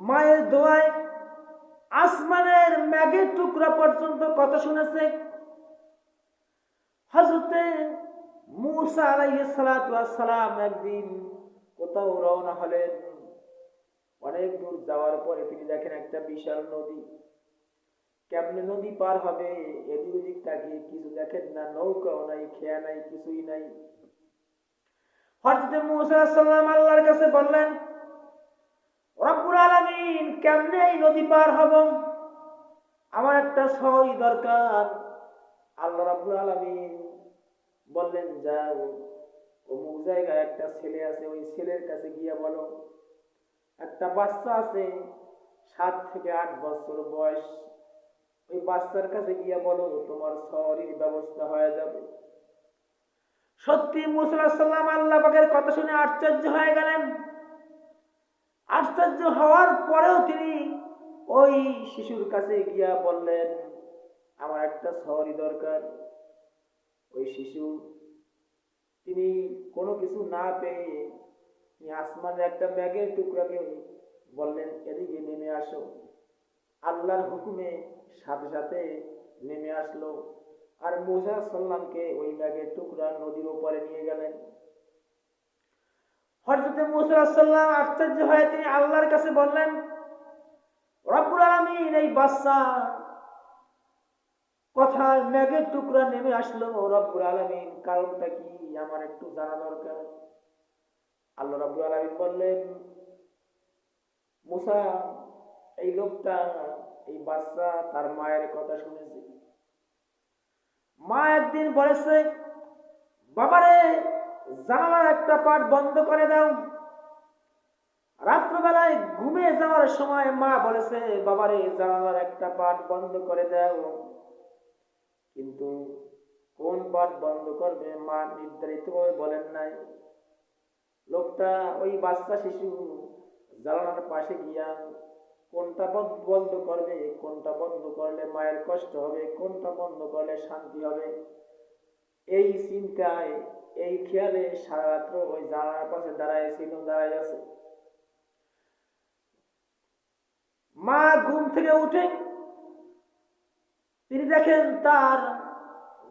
মায়ের দোয়ায় আসমানের ম্যাগের টুকরা পর্যন্ত কথা শুনেছে। হজরতে মুসা আলাইহিস সালাতু ওয়াস সালাম একদিন কোথাও রওনা হলেন। অনেক দূর যাওয়ার পরে তিনি দেখেন একটা বিশাল নদী। কেমনে নদী পার হবে, এদিক ওদিক তাকিয়ে কিছু দেখেন না, নৌকাও নাই, খেয়া নাই, কিছুই নাই। হযরত মুসা আল্লাহর কাছে বললেন কেমনে এই নদী পার হব? আমার একটা সই দরকার। আল্লাহ রাব্বুল আলামিন বললেন, যাও, অমুক জায়গায় একটা ছেলে আছে, ওই ছেলের কাছে গিয়ে বলো। একটা বাচ্চা আছে, সাত থেকে আট বছর বয়স। ওই বাচ্চার কাছে গিয়ে বলো, তোমার সরির ব্যবস্থা হয়ে যাবে। সত্যি মুসাল্লাম আল্লাহ পাকের কথা শুনে আশ্চর্য হয়ে গেলেন। আশ্চর্য হওয়ার পরেও তিনি ওই শিশুর কাছে গিয়া বললেন, আমার একটা সরি দরকার। ওই শিশু, তিনি কোনো কিছু না পেয়ে আসমানের একটা ব্যাগের টুকরাকে বললেন, এদিকে নেমে আসো। আল্লাহর হুকুমে সাথে সাথে নেমে আসলো। আর মোসা সাল্লামকে ওই ব্যাগের টুকরা নদীর উপরে নিয়ে গেলেন। হজরতে মুসা সাল্লাম আশ্চর্য হয়ে তিনি আল্লাহর কাছে বললেন, রব্বুল আলামিন, এই বাচ্চা কথায় মেঘের টুকরা নেমে আসলো রব্বুল আলামিন। কারণটা কি? আমার একটু জানা দরকার। আল্লাহ রব্বুল আলামিন বললেন, মুসা, এই লোকটা, এই বাচ্চা তার মায়ের কথা শুনেছে। মা একদিন বলেছে, বাবারে জানালার একটা পাট বন্ধ করে দাও। রাত্রবেলায় ঘুমিয়ে যাওয়ার সময় মা বলেছে, বাবারে, জানালার একটা পাট বন্ধ করে দাও। কিন্তু কোন পাট বন্ধ করবে মা নির্ধারিত বলেন নাই। লোকটা ওই বাচ্চা শিশু জানালার পাশে গিয়া কোনটা বন্ধ করবে, কোনটা বন্ধ করলে মায়ের কষ্ট হবে, কোনটা বন্ধ করলে শান্তি হবে, এই চিন্তায় এই খেয়ালে সারা ওই জানালার পাশে দাঁড়ায় ছিল দাঁড়ায় আছে। মা ঘুম থেকে উঠে, তিনি দেখেন তার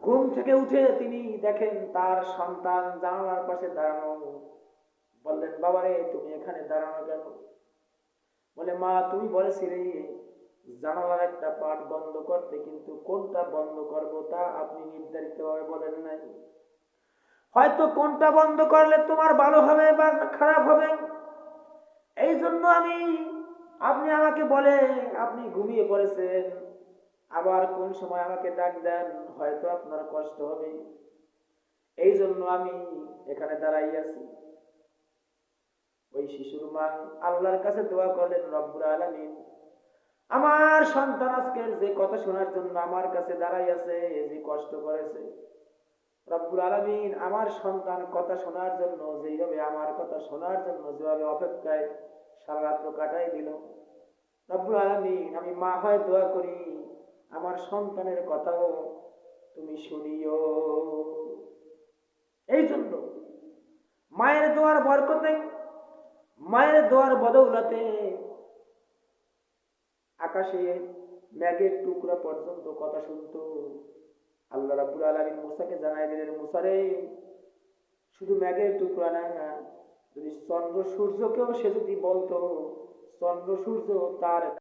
ঘুম থেকে উঠে তিনি দেখেন তার সন্তান জানালার পাশে দাঁড়ানো। বললেন, বাবারে, তুমি এখানে দাঁড়ানো কেন? বলে, মা, তুমি বলেছিলে জানালার একটা পাট বন্ধ করতে, কিন্তু কোনটা বন্ধ করব তা আপনি নির্ধারিত ভাবে বলেন নাই। হয়তো কোনটা বন্ধ করলে তোমার ভালো হবে বা খারাপ হবে? এই জন্য আমি, আপনি আমাকে বলে, আপনি ঘুমিয়ে পড়েছেন। আবার কোন সময় আমাকে ডাক দেন, হয়তো আপনার কষ্ট হবে। এই জন্য আমি এখানে দাঁড়াই আছি। ওই শিশুর মা আল্লাহর কাছে দোয়া করলেন রব্বুর আলামিন, আমার সন্তান আজকের যে কথা শোনার জন্য আমার কাছে দাঁড়াই আছে, যে কষ্ট করেছে রব্বুল আলামিন আমার সন্তান কথা শোনার জন্য যেভাবে আমার কথা শোনার জন্য যেভাবে অপেক্ষায় সারা রাত্র কাটাই দিল। রব্বুল আলামিন আমি মা হয় দোয়া করি, আমার সন্তানের কথাও তুমি শুনিও। এই জন্য মায়ের দোয়ার বরকতে, মায়ের দোয়ার বদৌলতে আকাশে ম্যাগের টুকরা পর্যন্ত কথা শুনতো। আল্লাহ রাবুল আলমিন মুসাকে জানাই দিলেন মুসারে শুধু ম্যাগের টুকরা না যদি চন্দ্র সূর্যকেও সে যদি বলতো, চন্দ্র সূর্য তার